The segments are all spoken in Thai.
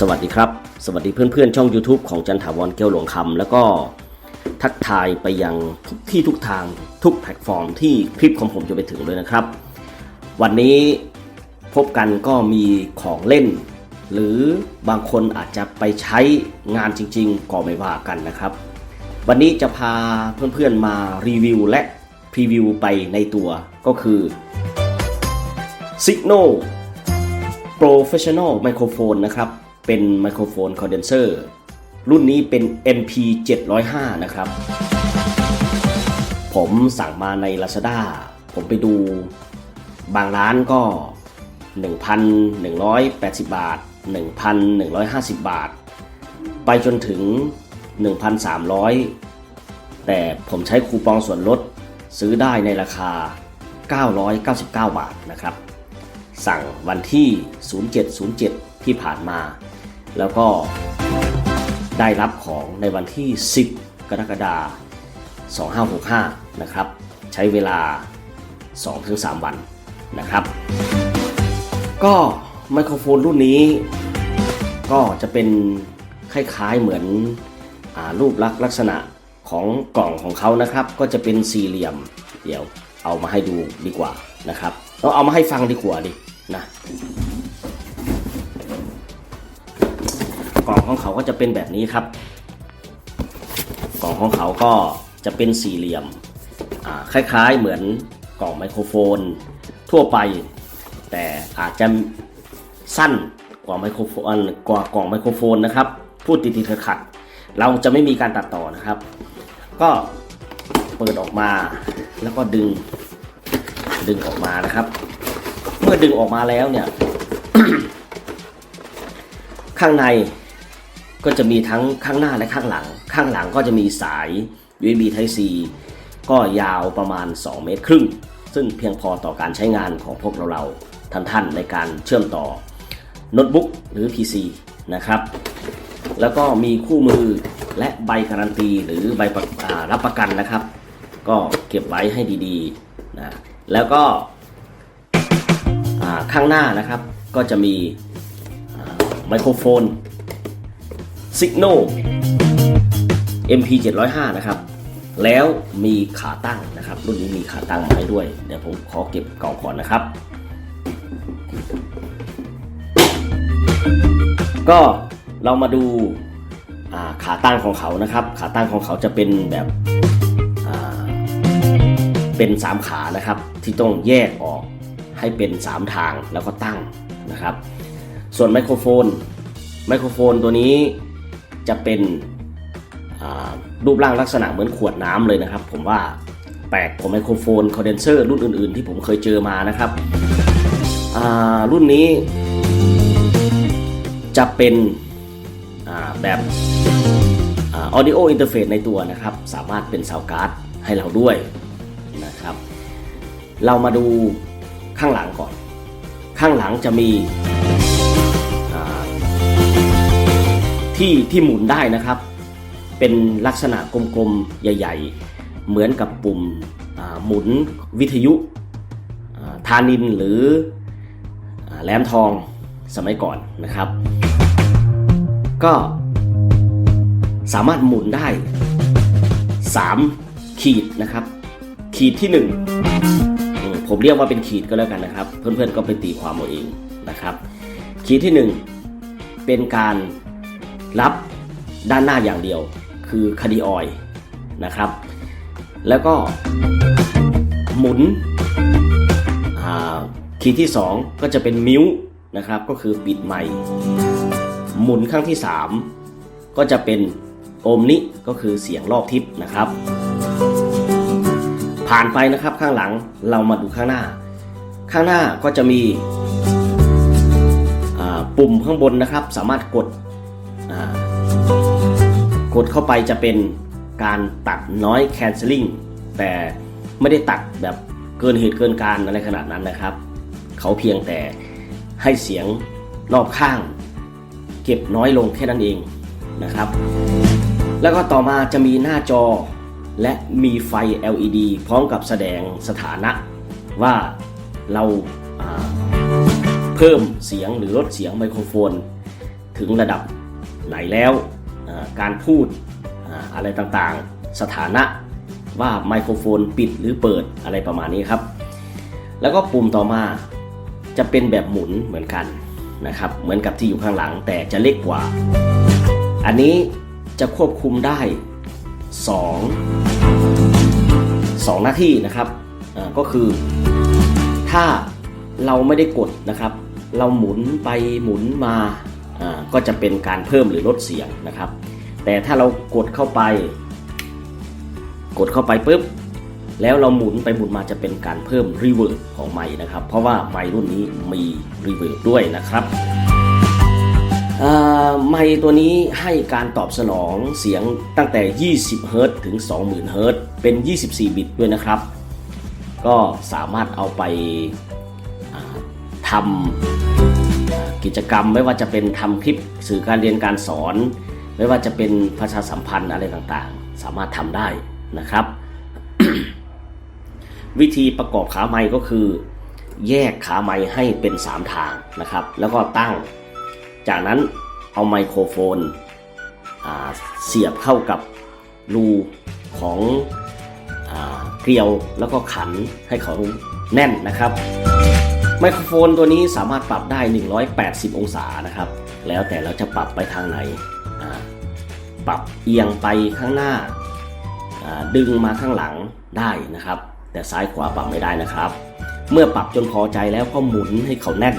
สวัสดีครับ สวัสดีเพื่อนๆ ช่อง YouTube ของจันถาวรเกี้ยวหลวงคำแล้วก็ทักทายไปยังทุกที่ทุกทางทุกแพลตฟอร์มที่คลิปของผมจะไปถึงเลยนะครับ วันนี้พบกันก็มีของเล่น หรือบางคนอาจจะไปใช้งานจริงๆ ก็ไม่ว่ากันนะครับ วันนี้จะพาเพื่อนๆมารีวิวและพรีวิวไปในตัวก็คือ Signal Professional Microphone นะครับ เป็นไมโครโฟนคอนเดนเซอร์รุ่นนี้เป็น MP 705 นะครับ ผมสั่งมาใน Lazada ผมไปดูบางร้านก็ 1,180 บาท 1,150 บาท ไปจนถึง 1,300 แต่ผมใช้คูปองส่วนลดซื้อได้ในราคา 999 บาทนะครับ สั่งวันที่ 0707 ที่ผ่านมา แล้วก็ได้รับของในวันที่ 10 กรกฎาคม2565 นะครับ ใช้เวลา 2-3 วันนะครับ ก็ไมโครโฟนรุ่นนี้ก็จะเป็นคล้ายๆเหมือนอรูปลักษณ์ลักษณะของกล่องของเขานะครับ ก็จะเป็นสี่เหลี่ยม เดี๋ยวเอามาให้ดูดีกว่านะครับเราเอามาให้ฟังดีกว่าดินะ ล่องของเขาก็จะเป็นแบบนี้ครับ กล่องของเขาก็จะเป็นสี่เหลี่ยมคล้ายๆเหมือนกล่องไมโครโฟน ทั่วไป แต่อาจจะสั้นกว่าไมโครโฟนกว่ากล่องไมโครโฟนนะครับ พูดติดๆขัดๆเราจะไม่มีการตัดต่อนะครับ ก็เปิดออกมาแล้วก็ดึงดึงออกมานะครับ เมื่อดึงออกมาแล้วเนี่ย ข้างใน ก็จะมีทั้งข้างหน้าและข้างหลัง ข้างหลังก็จะมีสาย USB Type C ก็ยาวประมาณ 2 เมตรครึ่ง ซึ่งเพียงพอต่อการใช้งานของพวกเราเราๆท่านๆในการเชื่อมต่อโน้ตบุ๊กหรือ PC นะครับ แล้วก็มีคู่มือและใบการันตีหรือใบอรับประกันนะครับ ก็เก็บไว้ให้ดีๆนะแล้วก็ข้างหน้านะครับก็จะมีไมโครโฟน Signal MP 705นะครับ แล้วมีขาตั้งนะครับ รุ่นนี้มีขาตั้งมาให้ด้วย เดี๋ยวผมขอเก็บกล่องก่อนนะครับ ก็เรามาดูาขาตั้งของเขานะครับ ขาตั้งของเขาจะเป็นแบบเป็น 3 ขานะครับ ที่ต้องแยกออกให้เป็น 3 ทางแล้วก็ตั้งนะครับ ส่วนไมโครโฟนไมโครโฟนตัวนี้ จะเป็นรูปร่างลักษณะเหมือนขวดน้ำเลยนะครับ ผมว่าแปลกกว่าไมโครโฟนคอนเดนเซอร์รุ่นอื่นๆ ที่ผมเคยเจอมานะครับ รุ่นนี้ จะเป็นแบบอ่า audio interface ในตัวนะครับ สามารถเป็น sound card ให้เราด้วยนะครับ เรามาดูข้างหลังก่อน ข้างหลังจะมี ที่ที่หมุนได้นะครับ เป็นลักษณะกลมๆ ใหญ่ ๆ เหมือนกับปุ่มหมุนวิทยุอ่าทานินหรือแหลมทองสมัยก่อนนะครับ ก็สามารถหมุนได้ 3 ขีดนะครับ ขีดที่ 1 ผมเรียกว่าเป็นขีดก็แล้วกันนะครับ เพื่อนๆก็ไปตีความเอาเองนะครับ ขีดที่ 1 เป็นการ รับด้านหน้าอย่างเดียว คือคดีออยนะครับ แล้วก็หมุนอ่าขีดที่ 2 ก็จะเป็นมิวนะครับ ก็คือปิดไมค์หมุนครั้งที่ 3 ก็จะเป็นโอมนิก็คือเสียงรอบทิศนะครับ ผ่านไปนะครับข้างหลังเรามาดูข้างหน้า ข้างหน้าก็จะมีปุ่มข้างบนนะครับ สามารถกด กดเข้าไปจะเป็นการตัดน้อย canceling แต่ไม่ได้ตัดแบบเกินเหตุเกินการอะไรขนาดนั้นนะครับ เขาเพียงแต่ให้เสียงรอบข้าง เก็บน้อยลงแค่นั้นเองนะครับ แล้วก็ต่อมาจะมีหน้าจอและมีไฟ LED พร้อมกับแสดงสถานะว่าเราาเพิ่มเสียงหรือลดเสียงไมโครโฟน ถึงระดับ ไหนแล้วการพูดอะไรต่างๆ สถานะว่าไมโครโฟนปิดหรือเปิดอะไรประมาณนี้ครับ แล้วก็ปุ่มต่อมาจะเป็นแบบหมุนเหมือนกันนะครับ เหมือนกับที่อยู่ข้างหลังแต่จะเล็กกว่า อันนี้จะควบคุมได้ 2 2 หน้าที่นะครับก็คือ ถ้าเราไม่ได้กดนะครับ เราหมุนไปหมุนมา ก็จะเป็นการเพิ่มหรือลดเสียงนะครับ แต่ถ้าเรากดเข้าไป กดเข้าไปปุ๊บแล้วเราหมุนไปหมุนมาจะเป็นการเพิ่มรีเวิร์บของไม้นะครับ เพราะว่าไม้รุ่นนี้มีรีเวิร์บด้วยนะครับไม้ตัวนี้ให้การตอบสนองเสียงตั้งแต่ 20 เฮิรต์ถึง 20,000 เฮิรต์เป็น 24 บิตด้วยนะครับ ก็สามารถเอาไปาทำ กิจกรรม ไม่ว่าจะเป็นทำคลิปสื่อการเรียนการสอน ไม่ว่าจะเป็นประชาสัมพันธ์อะไรต่างๆ สามารถทำได้นะครับ วิธีประกอบขาไม้ก็คือ แยกขาไม้ให้เป็น 3 ทางนะครับ แล้วก็ตั้ง จากนั้นเอาไมโครโฟนเสียบเข้ากับรูของอเกลียวแล้วก็ขันให้เขาแน่นนะครับ ไมโครโฟนตัวนี้สามารถปรับได้ 180 องศานะครับ แล้วแต่เราจะปรับไปทางไหน ปรับเอียงไปข้างหน้า ดึงมาข้างหลังได้นะครับ แต่ซ้ายขวาปรับไม่ได้นะครับ เมื่อปรับจนพอใจแล้วก็หมุนให้เขาแน่น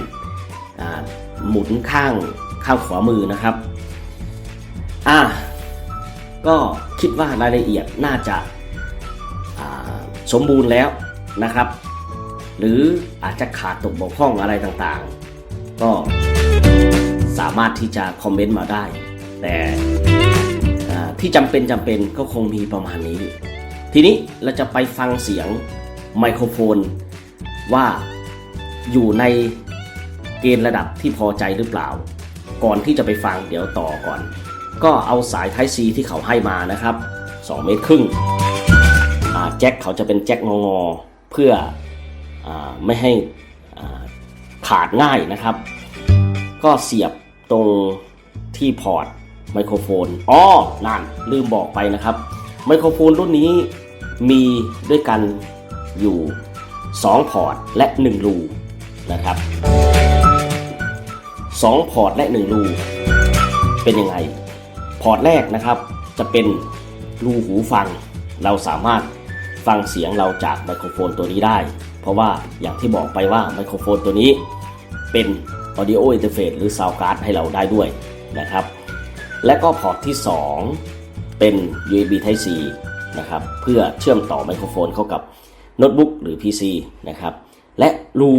หมุนข้างข้างขวามือนะครับอ่าก็คิดว่ารายละเอียดน่าจะาสมบูรณ์แล้วนะครับ หรืออาจจะขาดตกบกพร่องอะไรต่างๆ ก็สามารถที่จะคอมเมนต์มาได้ แต่ที่จำเป็นจำเป็นก็คงมีประมาณนี้ ทีนี้เราจะไปฟังเสียงไมโครโฟน ว่าอยู่ในเกณฑ์ระดับที่พอใจหรือเปล่า ก่อนที่จะไปฟังเดี๋ยวต่อก่อน ก็เอาสาย Type C ที่เขาให้มานะครับ 2 เมตรครึ่งแจ็คเขาจะเป็นแจ็คงองอเพื่อ ไม่ให้ขาดง่ายนะครับ ก็เสียบตรงที่พอร์ตไมโครโฟนอ๋อนั่นลืมบอกไปนะครับ ไมโครโฟนรุ่นนี้มีด้วยกันอยู่ 2 พอร์ตและ 1 รูนะครับ 2 พอร์ตและ 1 รู เป็นยังไง พอร์ตแรกนะครับจะเป็นรูหูฟัง เราสามารถฟังเสียงเราจากไมโครโฟนตัวนี้ได้ เพราะว่าอย่างที่บอกไปว่าไมโครโฟนตัวนี้เป็น Audio Interface หรือ Sound Card ให้เราได้ด้วยนะครับ และก็พอร์ตที่ 2 เป็น USB Type C นะครับเพื่อเชื่อมต่อไมโครโฟนเข้ากับโน้ตบุ๊กหรือ PC นะครับและรู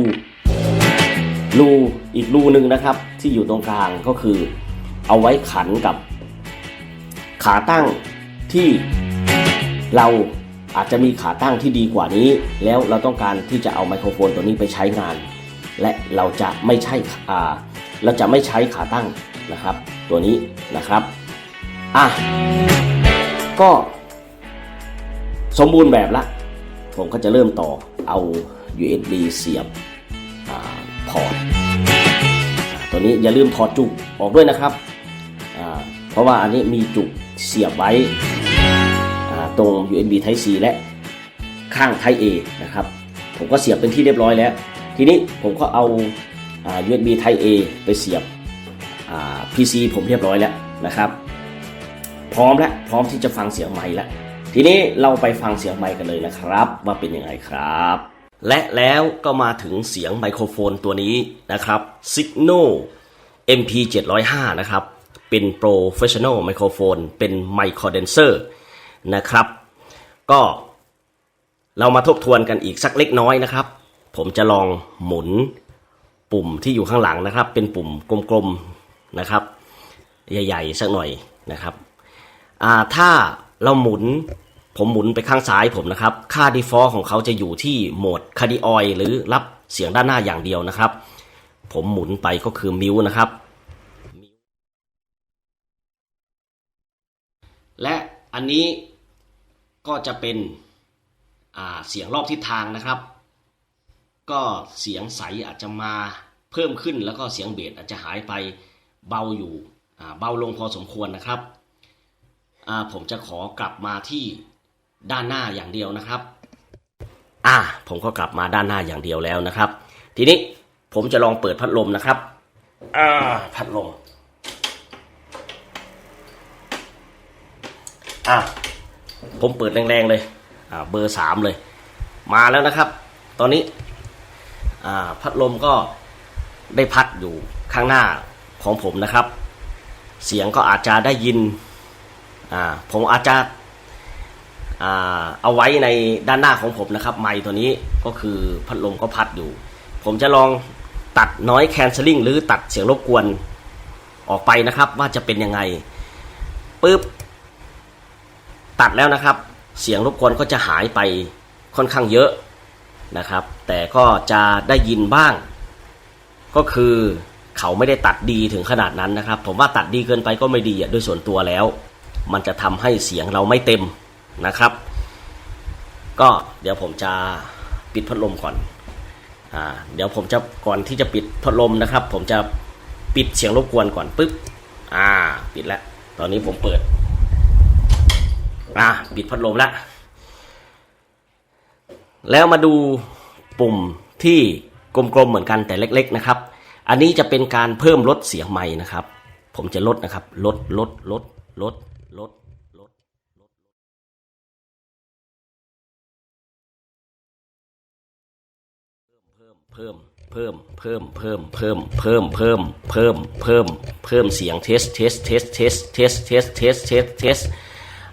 รูอีกรูหนึ่งนะครับที่อยู่ตรงกลางก็คือเอาไว้ขันกับขาตั้งที่เรา อาจจะมีขาตั้งที่ดีกว่านี้ แล้วเราต้องการที่จะเอาไมโครโฟนตัวนี้ไปใช้งาน และเราจะไม่ใช่เราจะไม่ใช้ขาตั้งนะครับ ตัวนี้นะครับอะก็สมบูรณ์แบบละ ผมก็จะเริ่มต่อเอา USB เสียบอพอร์ตตัวนี้อย่าลืมถอดจุกออกด้วยนะครับอ่าเพราะว่าอันนี้มีจุกเสียบไว้ ตรง USB Type C และข้าง Type A นะครับ ผมก็เสียบเป็นที่เรียบร้อยแล้ว ทีนี้ผมก็เอา USB Type A ไปเสียบ PC ผมเรียบร้อยแล้วนะครับ พร้อมแล้วพร้อมที่จะฟังเสียงไมค์แล้ว ทีนี้เราไปฟังเสียงไมค์กันเลยนะครับ ว่าเป็นยังไงครับ และแล้วก็มาถึงเสียงไมโครโฟนตัวนี้นะครับ Signal MP 705นะครับ เป็น Professional Microphone เป็น Mic Condenser น นะครับ ก็เรามาทบทวนกันอีกสักเล็กน้อยนะครับ ผมจะลองหมุนปุ่มที่อยู่ข้างหลังนะครับ เป็นปุ่มกลมๆนะครับ ใหญ่ๆสักหน่อยนะครับถ้าเราหมุนผมหมุนไปข้างซ้ายผมนะครับ ค่า default ของเขาจะอยู่ที่โหมดคา d ดิออยหรือรับเสียงด้านหน้าอย่างเดียวนะครับ ผมหมุนไปก็คือมิวนะครับ และอันนี้ ก็จะเป็นเสียงรอบทิศทางนะครับ ก็เสียงใสอาจจะมาเพิ่มขึ้นแล้วก็เสียงเบสอาจจะหายไปเบาอยู่เบาลงพอสมควรนะครับ ผมจะขอกลับมาที่ด้านหน้าอย่างเดียวนะครับ อ่าผมก็กลับมาด้านหน้าอย่างเดียวแล้วนะครับ ทีนี้ผมจะลองเปิดพัดลมนะครับ อ่าพัดลม อะ ผมเปิดแรงๆเลยอ่าเบอร์สามเลย มาแล้วนะครับ ตอนนี้อ่าพัดลมก็ได้พัดอยู่ข้างหน้าของผมนะครับ เสียงก็อาจจะได้ยินอ่าผมอาจจะอ่าเอาไว้ในด้านหน้าของผมนะครับไมค์ตัวนี้ก็คือพัดลมก็พัดอยู่ ผมจะลองตัดน้อยแคนเซลลิ่งหรือตัดเสียงรบกวนออกไปนะครับว่าจะเป็นยังไงปึ๊บ ตัดแล้วนะครับ เสียงรบกวนก็จะหายไปค่อนข้างเยอะนะครับ แต่ก็จะได้ยินบ้าง ก็คือเขาไม่ได้ตัดดีถึงขนาดนั้นนะครับ ผมว่าตัดดีเกินไปก็ไม่ดีอะด้วยส่วนตัวแล้ว มันจะทำให้เสียงเราไม่เต็มนะครับ ก็เดี๋ยวผมจะปิดพัดลมก่อนอ่าเดี๋ยวผมจะก่อนที่จะปิดพัดลมนะครับ ผมจะปิดเสียงรบกวนก่อนปึ๊บอ่า ปิดแล้ว ตอนนี้ผมเปิด อะปิดพัดลมแล้วแล้วมาดูปุ่มที่กลมๆเหมือนกันแต่เล็ก ๆนะครับ อันนี้จะเป็นการเพิ่มลดเสียงไม้นะครับ ผมจะลดนะครับ ลดลดลดลดลดลดลดเพิ่มเพิ่มเพิ่มเพิ่มเพิ่มเพิ่มเพิ่มเพิ่มเพิ่มเพิ่มเพิ่มเสียงเทสเทสเทสเทสเทสเทสเทสเทส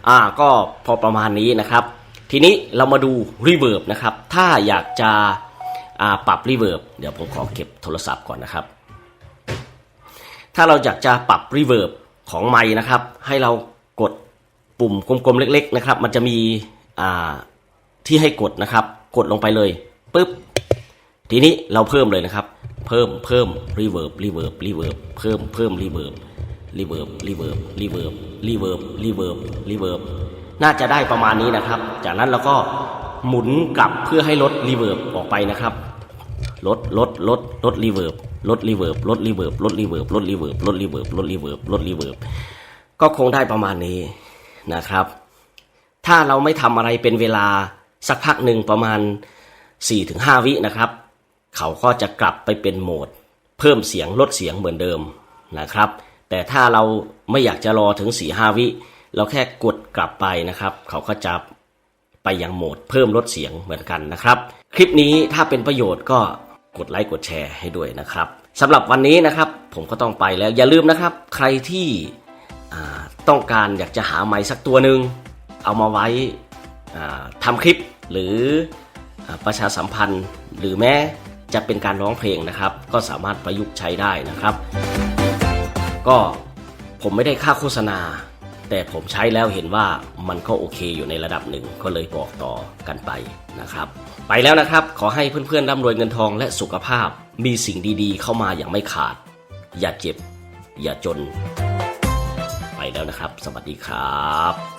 อ่าก็พอประมาณนี้นะครับ ทีนี้เรามาดูรีเวิร์บนะครับ ถ้าอยากจะอ่าปรับรีเวิร์บเดี๋ยวผมขอเก็บโทรศัพท์ก่อนนะครับ ถ้าเราอยากจะปรับรีเวิร์บของไม้นะครับ ให้เรากดปุ่มกลมๆเล็ก ๆ นะครับ มันจะมีอ่าที่ให้กดนะครับ กดลงไปเลยปุ๊บทีนี้เราเพิ่มเลยนะครับ เพิ่มเพิ่มรีเวิร์บรีเวิร์บรีเวิร์บเพิ่มเพิ่มรีเวิร์บรีเวิร์บรีเวิร์บรีเวิร์บ รีเวิร์บรีเวิร์บรีเวิร์บน่าจะได้ประมาณนี้นะครับ จากนั้นเราก็หมุนกลับเพื่อให้ลดรีเวิร์บออกไปนะครับลดลดลดลดรีเวิร์บลดรีเวิร์บลดรีเวิร์บลดรีเวิร์บลดรีเวิร์บลดรีเวิร์บลดรีเวิร์บลดรีเวิร์บก็คงได้ประมาณนี้นะครับ ถ้าเราไม่ทำอะไรเป็นเวลาสักพักหนึ่งประมาณ 4-5 วินะครับ เขาก็จะกลับไปเป็นโหมด เพิ่มเสียงลดเสียงเหมือนเดิมนะครับ แต่ถ้าเรา ไม่อยากจะรอถึง4-5วิ เราแค่กดกลับไปนะครับ เขาก็จะไปยังโหมดเพิ่มลดเสียงเหมือนกันนะครับ คลิปนี้ถ้าเป็นประโยชน์ก็กดไลค์กดแชร์ให้ด้วยนะครับสำหรับวันนี้นะครับผมก็ต้องไปแล้วอย่าลืมนะครับ ใครที่ต้องการอยากจะหาไม้สักตัวหนึ่งเอามาไว้ทำคลิปหรืออประชาสัมพันธ์ หรือแม้จะเป็นการร้องเพลงนะครับ ก็สามารถประยุกต์ใช้ได้นะครับ ก็ ผมไม่ได้ค่าโฆษณา แต่ผมใช้แล้วเห็นว่ามันก็โอเคอยู่ในระดับหนึ่งก็เลยบอกต่อกันไปนะครับ ไปแล้วนะครับ ขอให้เพื่อนๆร่ำรวยเงินทองและสุขภาพ มีสิ่งดีๆ เข้ามาอย่างไม่ขาด อย่าเจ็บ อย่าจน ไปแล้วนะครับ สวัสดีครับ